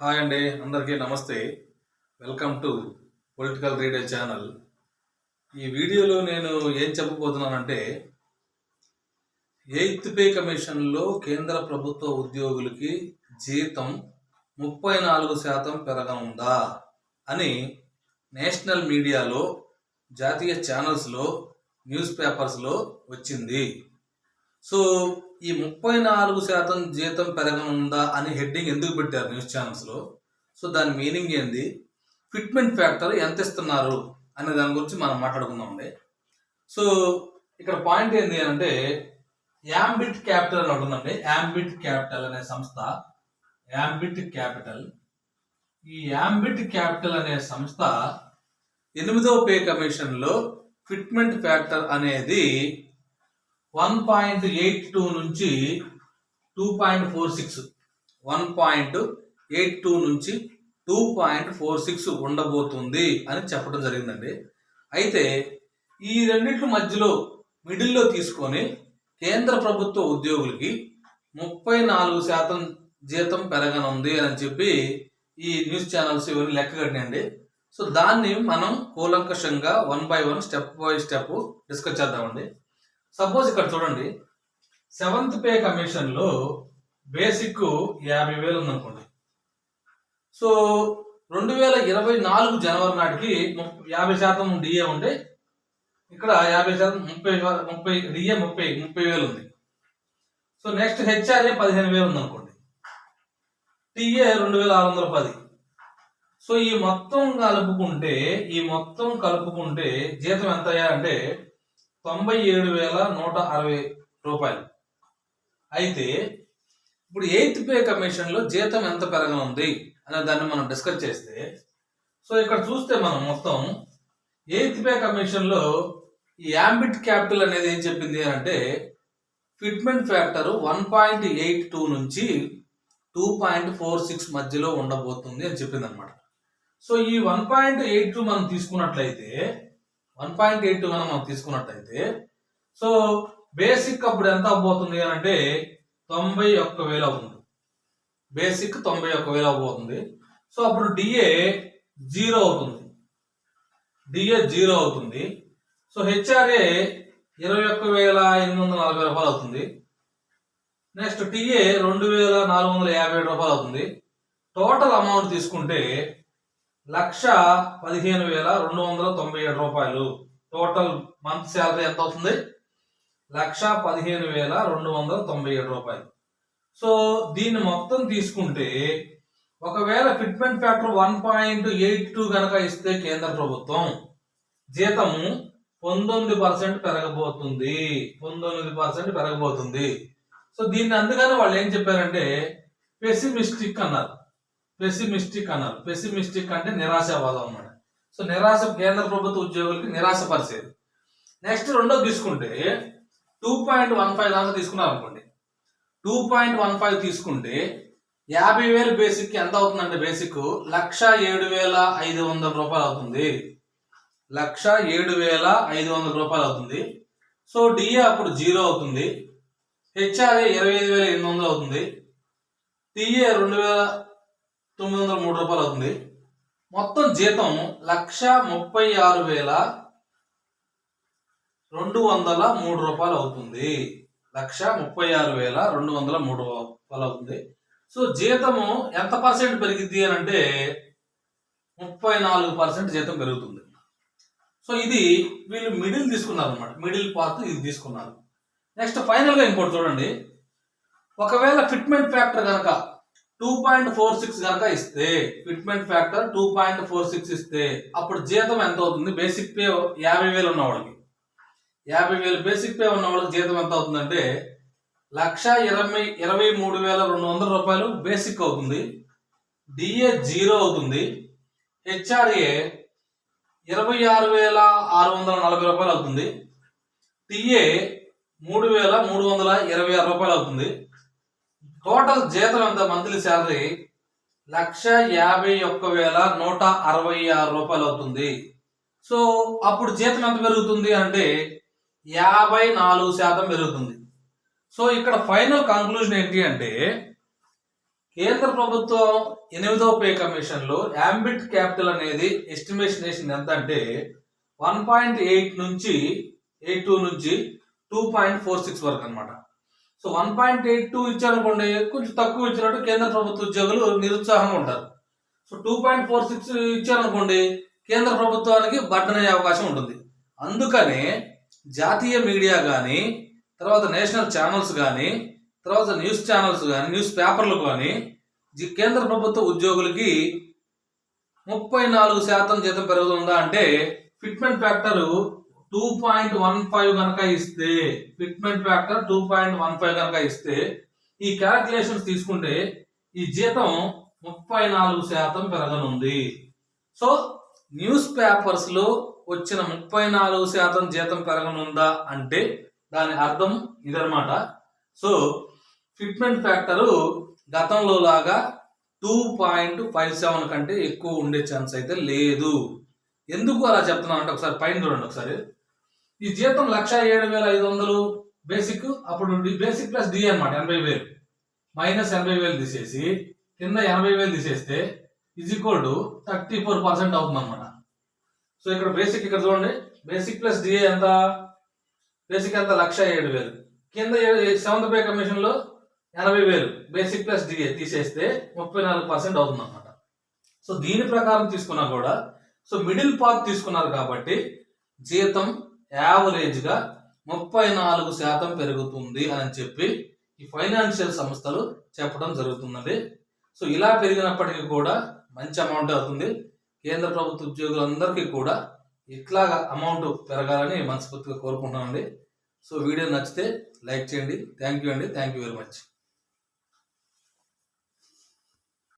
Hi అండి అందరికీ నమస్తే. Welcome to political reader channel. ఈ వీడియోలో నేను ఏం చెప్పబోతున్నానంటే ఎయిత్ పే కమిషన్లో కేంద్ర ప్రభుత్వ ఉద్యోగులకి జీతం ముప్పై నాలుగు శాతం పెరగనుందా అని నేషనల్ మీడియాలో జాతీయ ఛానల్స్లో న్యూస్ పేపర్స్లో వచ్చింది. సో ఈ ముప్పై నాలుగు శాతం జీతం పెరగనుందా అని హెడ్డింగ్ ఎందుకు పెట్టారు న్యూస్ ఛానల్స్లో? సో దాని మీనింగ్ ఏంది? ఫిట్మెంట్ ఫ్యాక్టర్ ఎంత ఇస్తున్నారు అనే దాని గురించి మనం మాట్లాడుకుందామండి. సో ఇక్కడ పాయింట్ ఏంటి అంటే యాంబిట్ క్యాపిటల్ అని ఉంటుందండి యాంబిట్ క్యాపిటల్ అనే సంస్థ యాంబిట్ క్యాపిటల్. ఈ యాంబిట్ క్యాపిటల్ అనే సంస్థ ఎనిమిదవ పే కమిషన్లో ఫిట్మెంట్ ఫ్యాక్టర్ అనేది వన్ పాయింట్ ఎయిట్ టూ నుంచి two point four six one point eight two నుంచి టూ పాయింట్ ఫోర్ సిక్స్ ఉండబోతుంది అని చెప్పడం జరిగిందండి. అయితే ఈ రెండింటి మధ్యలో మిడిల్లో తీసుకొని కేంద్ర ప్రభుత్వ ఉద్యోగులకి ముప్పై నాలుగు శాతం జీతం పెరగనుంది అని చెప్పి ఈ న్యూస్ ఛానల్స్ ఇవన్నీ లెక్క కట్టినండి సో దాన్ని మనం కూలంకషంగా one by one step by step discuss చేద్దామండి. సపోజ్ ఇక్కడ చూడండి. సెవెంత్ పే కమిషన్లో బేసిక్ యాభై వేలు ఉందనుకోండి. సో రెండు వేల ఇరవై నాలుగు జనవరి నాటికి యాభై శాతం డిఏ ఉంటే ఇక్కడ యాభై శాతం ముప్పై ముప్పై డిఏ ముప్పై ముప్పై వేలు ఉంది. సో నెక్స్ట్ హెచ్ఆర్ఏ పదిహేను వేలు ఉంది అనుకోండి టిఏ రెండు వేల ఆరు వందల పది. సో ఈ మొత్తం కలుపుకుంటే ఈ మొత్తం కలుపుకుంటే జీతం ఎంత అయ్యారంటే తొంభై ఏడు వేల నూట అరవై రూపాయలు. అయితే ఇప్పుడు ఎయిత్ పే కమిషన్లో జీతం ఎంత పెరగనుంది అనే దాన్ని మనం డిస్కస్ చేస్తే సో ఇక్కడ చూస్తే మనం మొత్తం ఎయిత్ పే కమిషన్లో ఈ యాంబిట్ క్యాపిటల్ అనేది ఏం చెప్పింది అంటే fitment factor one point eight two నుంచి టూ పాయింట్ ఫోర్ సిక్స్ మధ్యలో ఉండబోతుంది అని చెప్పింది అనమాట సో ఈ వన్ పాయింట్ ఎయిట్ టూ మనం తీసుకున్నట్లయితే వన్ పాయింట్ ఎయిట్ టూ మనం తీసుకున్నట్టయితే సో బేసిక్ అప్పుడు ఎంత అవ్వబోతుంది అని అంటే తొంభై ఒక్క వేలు అవుతుంది బేసిక్ తొంభై ఒక్క వేలు అవ్వబోతుంది. సో అప్పుడు డిఏ జీరో అవుతుంది. డిఏ జీరో అవుతుంది. సో హెచ్ఆర్ఏ ఇరవై ఒక్క వేల ఎనిమిది వందల నలభై రూపాయలు అవుతుంది. నెక్స్ట్ టిఏ రెండు వేల నాలుగు వందల యాభై ఏడు రూపాయలు అవుతుంది. టోటల్ అమౌంట్ తీసుకుంటే లక్ష పదిహేను వేల రెండు వందల తొంభై ఏడు రూపాయలు. టోటల్ మంత్ శాలరీ ఎంత అవుతుంది? లక్ష పదిహేను వేల రెండు వందల తొంభై ఏడు రూపాయలు. సో దీన్ని మొత్తం తీసుకుంటే ఒకవేళ fitment factor one point eight two కనుక ఇస్తే కేంద్ర ప్రభుత్వం జీతము పంతొమ్మిది పర్సెంట్ పెరగబోతుంది. పంతొమ్మిది పర్సెంట్ పెరగబోతుంది. సో దీన్ని అందుకని వాళ్ళు ఏం చెప్పారంటే పెసిమిస్టిక్ అన్నారు. పెసిమిస్టిక్ అన్నారు. పెసిమిస్టిక్ అంటే నిరాశావాదం అన్నమాట. సో నిరాశ కేంద్ర ప్రభుత్వ ఉద్యోగులకి నిరాశపరిచేది నెక్స్ట్ రెండో తీసుకుంటే టూ పాయింట్ వన్ ఫైవ్ దాకా తీసుకున్నారు అనుకోండి టూ పాయింట్ వన్ ఫైవ్ తీసుకుంటే యాభై వేలు బేసిక్ ఎంత అవుతుందంటే బేసిక్ లక్ష ఏడు వేల ఐదు వందల రూపాయలు అవుతుంది. లక్ష ఏడు వేల ఐదు వందల రూపాయలు అవుతుంది. సో డిఏ అప్పుడు జీరో అవుతుంది. హెచ్ఆర్ఏ ఇరవై ఐదు వేల ఎనిమిది వందలు అవుతుంది. టీఏ రెండు వేల తొమ్మిది వందల మూడు రూపాయలు అవుతుంది. మొత్తం జీతం లక్ష ముప్పై ఆరు వేల రెండు వందల మూడు రూపాయలు అవుతుంది. లక్ష ముప్పై ఆరు వేల రెండు వందల మూడు రూపాయలు అవుతుంది. సో జీతము ఎంత పర్సెంట్ పెరిగింది అని అంటే ముప్పై నాలుగు పర్సెంట్ జీతం పెరుగుతుంది. సో ఇది వీళ్ళు మిడిల్ తీసుకున్నారు అనమాట మిడిల్ పార్ట్ ఇది తీసుకున్నారు. నెక్స్ట్ ఫైనల్గా ఇంకోటి చూడండి. ఒకవేళ ఫిట్మెంట్ ఫ్యాక్టర్ కనుక టూ పాయింట్ ఫోర్ సిక్స్ కనుక ఇస్తే fitment factor two point four six ఇస్తే అప్పుడు జీతం ఎంత అవుతుంది? బేసిక్ పే యాభై వేలు ఉన్నవాళ్ళకి యాభై వేలు బేసిక్ పే ఉన్న వాళ్ళకి జీతం ఎంత అవుతుందంటే లక్ష ఇరవై ఇరవై మూడు వేల రెండు వందల రూపాయలు బేసిక్ అవుతుంది. డిఏ జీరో అవుతుంది. హెచ్ఆర్ఏ ఇరవై ఆరు వేల ఆరు వందల నలభై రూపాయలు అవుతుంది. టిఏ మూడు వేల మూడు వందల ఇరవై ఆరు రూపాయలు అవుతుంది. టోటల్ జీతం ఎంత మంత్లీ శాలరీ? లక్ష యాభై ఒక్క వేల నూట అరవై ఆరు రూపాయలు అవుతుంది. సో అప్పుడు జీతం ఎంత పెరుగుతుంది అంటే యాభై నాలుగు శాతం పెరుగుతుంది. సో ఇక్కడ ఫైనల్ కంక్లూజన్ ఏంటి అంటే కేంద్ర ప్రభుత్వం ఎనిమిదవ పే కమిషన్లో యాంబిట్ క్యాపిటల్ అనేది ఎస్టిమేషన్ వేసింది ఎంత అంటే వన్ పాయింట్ ఎయిట్ నుంచి ఎయిట్ టూ నుంచి టూ పాయింట్ ఫోర్ సిక్స్ వరకు అనమాట so one point eight two ఇచ్చారనుకోండి కొంచెం తక్కువ ఇచ్చినట్టు కేంద్ర ప్రభుత్వ ఉద్యోగులు నిరుత్సాహంగా ఉంటారు. So two point four six ఇచ్చారనుకోండి కేంద్ర ప్రభుత్వానికి బర్డన్ అయ్యే అవకాశం ఉంటుంది. అందుకనే జాతీయ మీడియా కానీ తర్వాత నేషనల్ ఛానల్స్ కానీ తర్వాత న్యూస్ ఛానల్స్ కానీ న్యూస్ పేపర్లు కానీ కేంద్ర ప్రభుత్వ ఉద్యోగులకి ముప్పై నాలుగు శాతం జీతం పెరుగుతుందా అంటే fitment factor two point one five కనుక ఇస్తే fitment factor two point one five కనుక ఇస్తే ఈ క్యాల్కులేషన్స్ తీసుకుంటే ఈ జీతం ముప్పై నాలుగు శాతం పెరగనుంది. సో న్యూస్ పేపర్స్లో వచ్చిన ముప్పై నాలుగు శాతం జీతం పెరగనుందా అంటే దాని అర్థం ఇదనమాట సో ఫిట్మెంట్ ఫ్యాక్టరు గతంలో లాగా టూ పాయింట్ ఫైవ్ సెవెన్ కంటే ఎక్కువ ఉండే ఛాన్స్ అయితే లేదు. ఎందుకు అలా చెప్తున్నాను అంటే ఒకసారి పైన చూడండి ఒకసారి. ఈ జీతం లక్ష ఏడు వేల ఐదు వందలు బేసిక్ అప్పుడు బేసిక్ ప్లస్ డి అనమాట ఎనభై వేలు. మైనస్ ఎనభై వేలు తీసేసి కింద ఎనభై వేలు తీసేస్తే is equal to thirty four percent అవుతుంది అనమాట సో ఇక్కడ బేసిక్ ఇక్కడ చూడండి. బేసిక్ ప్లస్ డిఏ ఎంత? బేసిక్ ఎంత? లక్ష ఏడు వేలు. కింద సెవెంత్ పే కమిషన్లో ఎనభై వేలు. బేసిక్ ప్లస్ డిఏ తీసేస్తే ముప్పై నాలుగు పర్సెంట్ అవుతుంది అనమాట సో దీని ప్రకారం తీసుకున్నా కూడా సో మిడిల్ పార్ట్ తీసుకున్నారు కాబట్టి జీతం యావరేజ్గా ముప్పై నాలుగు శాతం పెరుగుతుంది అని చెప్పి ఈ ఫైనాన్షియల్ సంస్థలు చెప్పడం జరుగుతున్నది. సో ఇలా పెరిగినప్పటికీ కూడా మంచి అమౌంట్ అవుతుంది. కేంద్ర ప్రభుత్వ ఉద్యోగులందరికీ కూడా ఇట్లాగా అమౌంట్ పెరగాలని మనస్ఫూర్తిగా కోరుకుంటున్నామండి. సో వీడియో నచ్చితే లైక్ చేయండి. థ్యాంక్ యూ అండి. Thank you very much.